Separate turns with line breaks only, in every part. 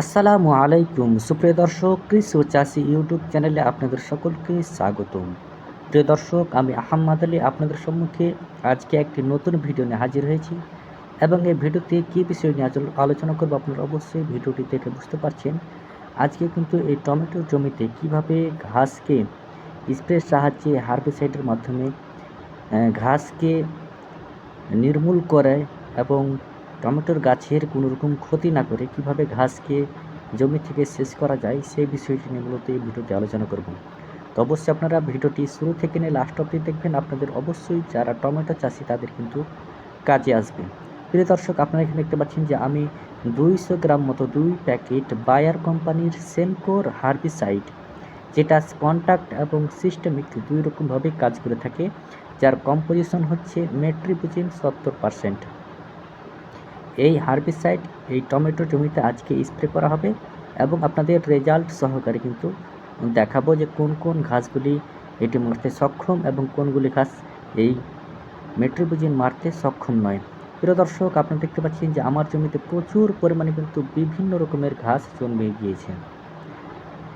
আসসালামু আলাইকুম। সুপ্রিয় দর্শক, কৃষি ও চাষি ইউটিউব চ্যানেলে আপনাদের সকলকে স্বাগতম। প্রিয় দর্শক, আমি আহম্মদ আলী আপনাদের সম্মুখে আজকে একটি নতুন ভিডিও নিয়ে হাজির হয়েছি এবং এই ভিডিওতে কী বিষয় নিয়ে আলোচনা করব আপনারা অবশ্যই ভিডিওটি দেখে বুঝতে পারছেন। আজকে কিন্তু এই টমেটো জমিতে কীভাবে ঘাসকে স্প্রের সাহায্যে হার্বিসাইডের মাধ্যমে ঘাসকে নির্মূল করে এবং টমেটোর গাছের কোনো রকম ক্ষতি না করে কীভাবে ঘাসকে জমি থেকে শেষ করা যায়, সেই বিষয়টি নিয়ে মূলত এই ভিডিওতে আলোচনা করব। তো অবশ্যই আপনারা ভিডিওটি শুরু থেকে নিয়ে লাস্ট অবধি দেখবেন। আপনাদের অবশ্যই যারা টমেটো চাষি তাদের কিন্তু কাজে আসবে। প্রিয় দর্শক, আপনারা এখানে দেখতে পাচ্ছেন যে আমি দুইশো গ্রাম মতো দুই প্যাকেট বায়ার কোম্পানির সেনকোর হার্বিসাইড, যেটা কন্ট্যাক্ট এবং সিস্টেমিক দুই রকমভাবে কাজ করে থাকে, যার কম্পোজিশন হচ্ছে মেট্রিপুজিন সত্তর পার্সেন্ট। এই হার্বিসাইড, এই টমেটো জমিতে আজকে স্প্রে করা হবে এবং আপনাদের রেজাল্ট সহকারে কিন্তু দেখাবো যে কোন কোন ঘাসগুলি এটি মারতে সক্ষম এবং কোনগুলি ঘাস এই মেট্রিপুজিন মারতে সক্ষম নয়। প্রিয় দর্শক, আপনারা দেখতে পাচ্ছেন যে আমার জমিতে প্রচুর পরিমাণে কিন্তু বিভিন্ন রকমের ঘাস জন্মে গিয়েছে।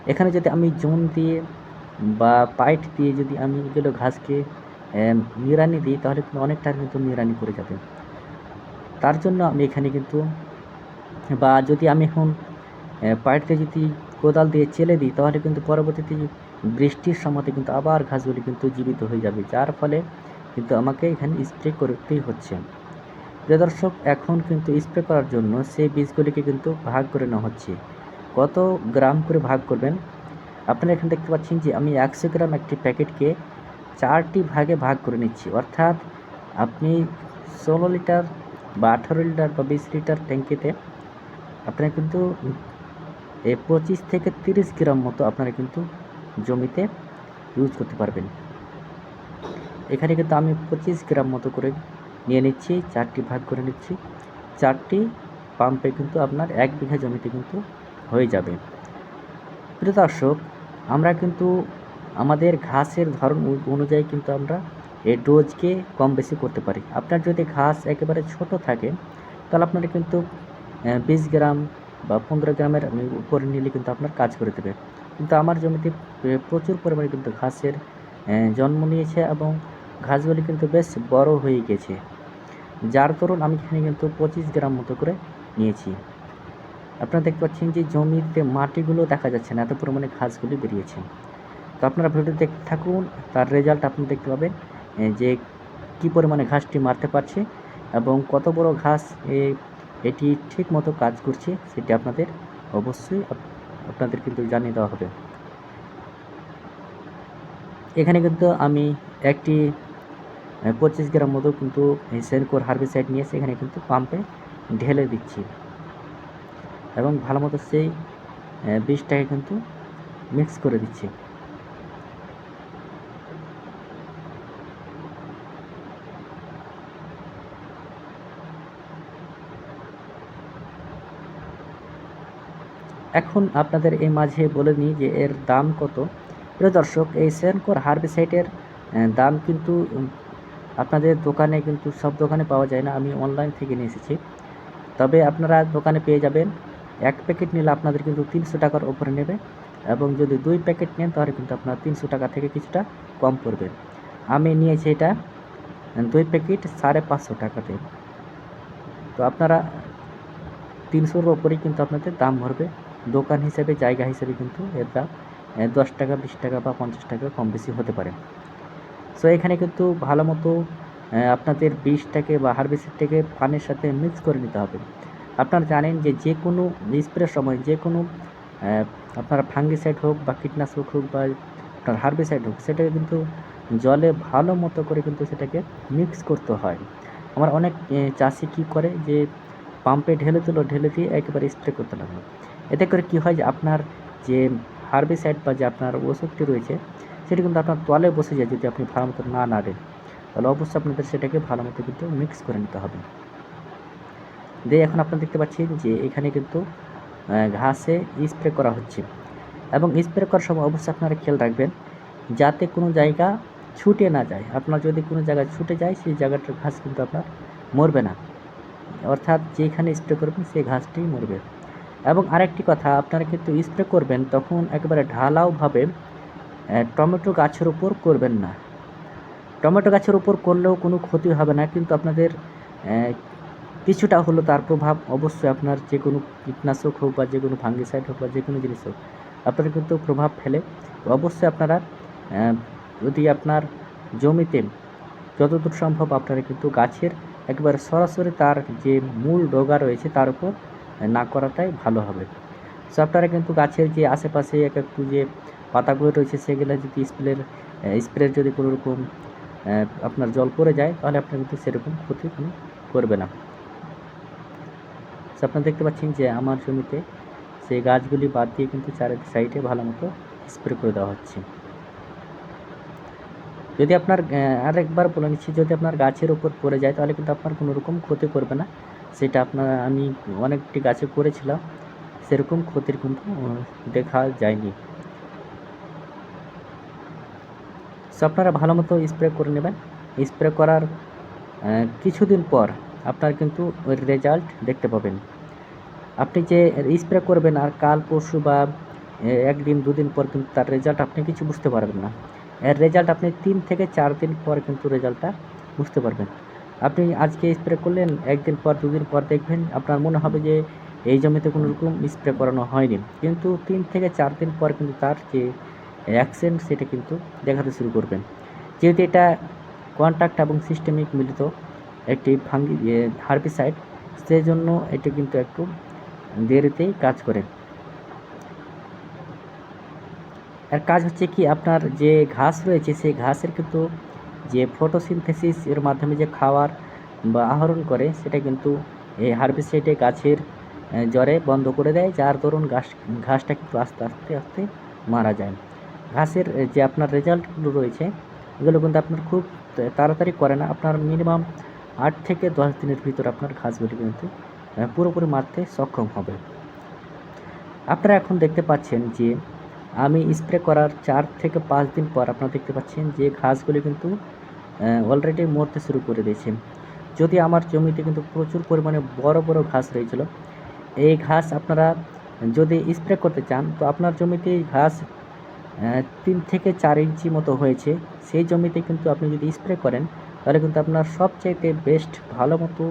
এখানে যদি আমি জোন দিয়ে বা পাইট দিয়ে যদি আমি এগুলো ঘাসকে নিড়ানি দিই, তাহলে কিন্তু অনেকটা কিন্তু নিড়ানি পড়ে যাবে। তার জন্য আমি এখানে কিন্তু, বা যদি আমি এখন পাইটতে যদি কোদাল দিয়ে চেলে দিই, তাহলে কিন্তু পরবর্তীতে বৃষ্টির সময়তে কিন্তু আবার ঘাসগুলি কিন্তু জীবিত হয়ে যাবে। যার ফলে কিন্তু আমাকে এখানে স্প্রে করতেই হচ্ছে। প্রিয় দর্শক, এখন কিন্তু স্প্রে করার জন্য সেই বীজগুলিকে কিন্তু ভাগ করে নেওয়া হচ্ছে। কত গ্রাম করে ভাগ করবেন? আপনারা এখানে দেখতে পাচ্ছেন যে আমি একশো গ্রাম একটি প্যাকেটকে চারটি ভাগে ভাগ করে নিচ্ছি। অর্থাৎ আপনি ষোলো লিটার বা আঠারো লিটার বা বিশ লিটার ট্যাঙ্কিতে আপনারা কিন্তু এই পঁচিশ থেকে তিরিশ গ্রাম মতো আপনারা কিন্তু জমিতে ইউজ করতে পারবেন। এখানে কিন্তু আমি পঁচিশ গ্রাম মতো করে নিয়ে নিচ্ছি, চারটি ভাগ করে নিচ্ছি। চারটি পাম্পে কিন্তু আপনার এক বিঘা জমিতে কিন্তু হয়ে যাবে। প্রিয় দর্শক, আমরা কিন্তু আমাদের ঘাসের ধরন অনুযায়ী কিন্তু আমরা এই ডোজকে কম বেশি করতে পারি। আপনার যদি ঘাস একেবারে ছোট থাকে, তাহলে আপনারা কিন্তু বিশ গ্রাম বা পনেরো গ্রামের উপরে নিলে কিন্তু আপনার কাজ করে দেবে। কিন্তু আমার জমিতে প্রচুর পরিমাণে কিন্তু ঘাসের জন্ম নিয়েছে এবং ঘাসগুলি কিন্তু বেশ বড় হয়ে গেছে। যার দরুন আমি এখানে কিন্তু পঁচিশ গ্রাম মতো করে নিয়েছি। আপনারা দেখতে পাচ্ছেন যে জমিতে মাটিগুলো দেখা যাচ্ছে না, এত পরিমাণে ঘাসগুলি বেরিয়েছে। তো আপনারা ভিডিও দেখতে থাকুন, তার রেজাল্ট আপনি দেখতে পাবেন। যে কী পরিমাণে ঘাসটি মারতে পারছে এবং কত বড় ঘাস এটি ঠিক মতো কাজ করছে সেটি আপনাদের অবশ্যই আপনাদের কিন্তু জানিয়ে দেওয়া হবে। এখানে কিন্তু আমি একটি পঁচিশ গ্রাম মতো কিন্তু সেনকোর হার্বিসাইড নিয়ে সেখানে কিন্তু পাম্পে ঢেলে দিচ্ছি। এবং ভালো মতো সেই বীজটাকে কিন্তু মিক্স করে দিচ্ছি। এখন আপনাদের এই মাঝে বলে নিই যে এর দাম কত। প্রিয় দর্শক এই সেনকোর হার্বিসাইডের আহ, দাম কিন্তু আপনাদের দোকানে কিন্তু সব দোকানে পাওয়া যায় না। আমি অনলাইন থেকে নিয়ে এসেছি। তবে আপনারা দোকানে পেয়ে যাবেন। এক প্যাকেট নিলে আপনাদের কিন্তু তিনশো টাকার ওপরে নেবে এবং যদি দুই প্যাকেট নেন তাহলে কিন্তু আপনার তিনশো টাকা থেকে কিছুটা কম পড়বে। আমি নিয়েছি এটা দুই প্যাকেট সাড়ে পাঁচশো টাকাতে। তো আপনারা তিনশোর ওপরেই কিন্তু আপনাদের দাম ভরবে। দোকান হিসেবে, জায়গা হিসেবে কিন্তু এর দাম দশ টাকা, বিশ টাকা বা পঞ্চাশ টাকা কম বেশি হতে পারে। সো এখানে কিন্তু ভালো মতো আপনাদের বীজটাকে বা হারভেস্টটাকে পানির সাথে মিক্স করে নিতে হবে। আপনারা জানেন যে যে কোনো স্প্রের সময় যে কোনো আপনার ফাঙ্গিসাইড হোক বা কীটনাশক হোক বা আপনার হার্বিসাইড হোক সেটাকে কিন্তু জলে ভালো মতো করে কিন্তু সেটাকে মিক্স করতে হয়। আমার অনেক চাষি কী করে যে পাম্পে ঢেলে দিল ঢেলে দিয়ে একেবারে স্প্রে করতে লাগল। এতে করে কী হয় যে আপনার যে হার্বিসাইড বা যে আপনার ওষুধটি রয়েছে, সেটি কিন্তু আপনার তলে বসে যায় যদি আপনি ভালো মতো না নাড়েন। তাহলে অবশ্যই আপনাদের সেটাকে ভালো মতো কিন্তু মিক্স করে নিতে হবে। দিয়ে এখন আপনারা দেখতে পাচ্ছেন যে এখানে কিন্তু ঘাসে স্প্রে করা হচ্ছে। এবং স্প্রে করার সময় অবশ্যই আপনারা খেয়াল রাখবেন যাতে কোনো জায়গা ছুটে না যায়। আপনার যদি কোনো জায়গায় ছুটে যায়, সেই জায়গাটার ঘাস কিন্তু আপনার মরবে না। অর্থাৎ যেখানে স্প্রে করবেন, সেই ঘাসটি মরবে। এবং আরেকটি কথা, আপনারা কিন্তু স্প্রে করবেন, তখন একেবারে ঢালাওভাবে টমেটো গাছের উপর করবেন না। টমেটো গাছের উপর করলেও কোনো ক্ষতি হবে না, কিন্তু আপনাদের কিছুটা হলো তার প্রভাব অবশ্যই আপনার যে কোনো কীটনাশক হোক বা যে কোনো ফাঙ্গিসাইড হোক বা যে কোনো জিনিস হোক আপনার কিন্তু প্রভাব ফেলে। অবশ্যই আপনারা যদি আপনার জমিতে যতদূর সম্ভব আপনারা কিন্তু গাছের, একবারে সরাসরি তার যে মূল ডগা রয়েছে তার উপর না করাটাই ভালো হবে। সো আপনারা কিন্তু গাছের যে আশেপাশে এক একটু যে পাতাগুলো রয়েছে, সেগুলো যদি স্প্রের স্প্রের যদি কোনো রকম আপনার জল পড়ে যায়, তাহলে আপনার কিন্তু সেরকম ক্ষতি কোনো করবে না। সো আপনারা দেখতে পাচ্ছেন যে আমার জমিতে সেই গাছগুলি বাদ দিয়ে কিন্তু চারি সাইডে ভালো মতো স্প্রে করে দেওয়া হচ্ছে। যদি আপনার আরেকবার বলে নিচ্ছি, যদি আপনার গাছের উপর পড়ে যায়, তাহলে কিন্তু আপনার কোনো রকম ক্ষতি করবে না। সেটা আপনার, আমি অনেকটি গাছে করেছিলাম। সেরকম ক্ষতির কিন্তু দেখা যায়নি। সো আপনারা ভালো মতো স্প্রে করে নেবেন। স্প্রে করার কিছুদিন পর আপনার কিন্তু ওই রেজাল্ট দেখতে পাবেন। আপনি যে স্প্রে করবেন আর কাল, পরশু বা একদিন, দুদিন পর কিন্তু তার রেজাল্ট আপনি কিছু বুঝতে পারবেন না। এর রেজাল্ট আপনি তিন থেকে চার দিন পর কিন্তু রেজাল্টটা বুঝতে পারবেন। আপনি আজকে স্প্রে করলেন, একদিন পর দুদিন পর দেখবেন আপনার মনে হবে যে এই জমিতে কোনো রকম স্প্রে করানো হয়নি। কিন্তু তিন থেকে চার দিন পর কিন্তু তার যে অ্যাকশন সেটা কিন্তু দেখাতে শুরু করবেন। যেহেতু এটা কন্ট্রাক্ট এবং সিস্টেমিক মিলিত একটি ফাঙ্গি হার্বিসাইড সেই জন্য এটা কিন্তু একটু দেরিতেই কাজ করে। এর কাজ হচ্ছে কি, আপনার যে ঘাস রয়েছে, সেই ঘাসের কিন্তু যে ফটোসিনথেসিস এর মাধ্যমে যে খাওয়ার বা আহরণ করে, সেটা কিন্তু এই হার্বিসাইডে গাছের জ্বরে বন্ধ করে দেয়, যার দরুন ঘাস ঘাসটা কিন্তু আস্তে আস্তে আস্তে মারা যায়। ঘাসের যে আপনার রেজাল্টগুলো রয়েছে, এগুলো কিন্তু আপনার খুব তাড়াতাড়ি করে না, আপনার মিনিমাম আট থেকে দশ দিনের ভিতর আপনার ঘাসগুলি কিন্তু পুরোপুরি মারতে সক্ষম হবে। আপনারা এখন দেখতে পাচ্ছেন যে, আমি স্প্রে করার চার থেকে পাঁচ দিন পর আপনারা দেখতে পাচ্ছেন যে ঘাসগুলি কিন্তু অলরেডি মরতে শুরু করে দিয়েছে। যদি আমার জমিতে কিন্তু প্রচুর পরিমাণে বড় বড় ঘাস রয়েছিল, এই ঘাস আপনারা যদি স্প্রে করতে চান, তো আপনার জমিতে ঘাস তিন থেকে চার ইঞ্চি মতো হয়েছে। সেই জমিতে কিন্তু আপনি যদি স্প্রে করেন, তাহলে কিন্তু আপনার সবচাইতে বেস্ট ভালো মতো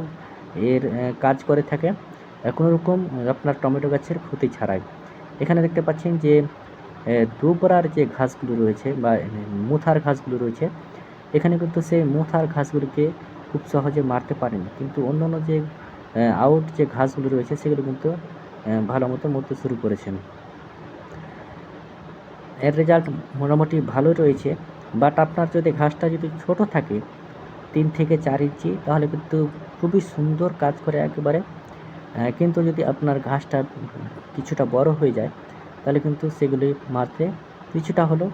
এর কাজ করে থাকে। কোনো রকম আপনার টমেটো গাছের ক্ষতি ছাড়াই। এখানে দেখতে পাচ্ছেন যে দুবরার যে ঘাসগুলো রয়েছে বা মুথার ঘাসগুলো রয়েছে এখানে কিন্তু সেই মুথার ঘাসগুলিকে খুব সহজে মারতে পারেনি। কিন্তু অন্যান্য যে আউট যে ঘাসগুলো রয়েছে, সেগুলো কিন্তু ভালো মতো মরতে শুরু করেছেন। এর রেজাল্ট মোটামুটি ভালো রয়েছে। বাট আপনার যদি ঘাসটা যদি ছোট থাকে, তিন থেকে চার ইঞ্চি, তাহলে কিন্তু খুবই সুন্দর কাজ করে একেবারে। কিন্তু যদি আপনার ঘাসটা কিছুটা বড় হয়ে যায়, তাহলে কিন্তু সেগুলি মারতে কিছুটা হলেও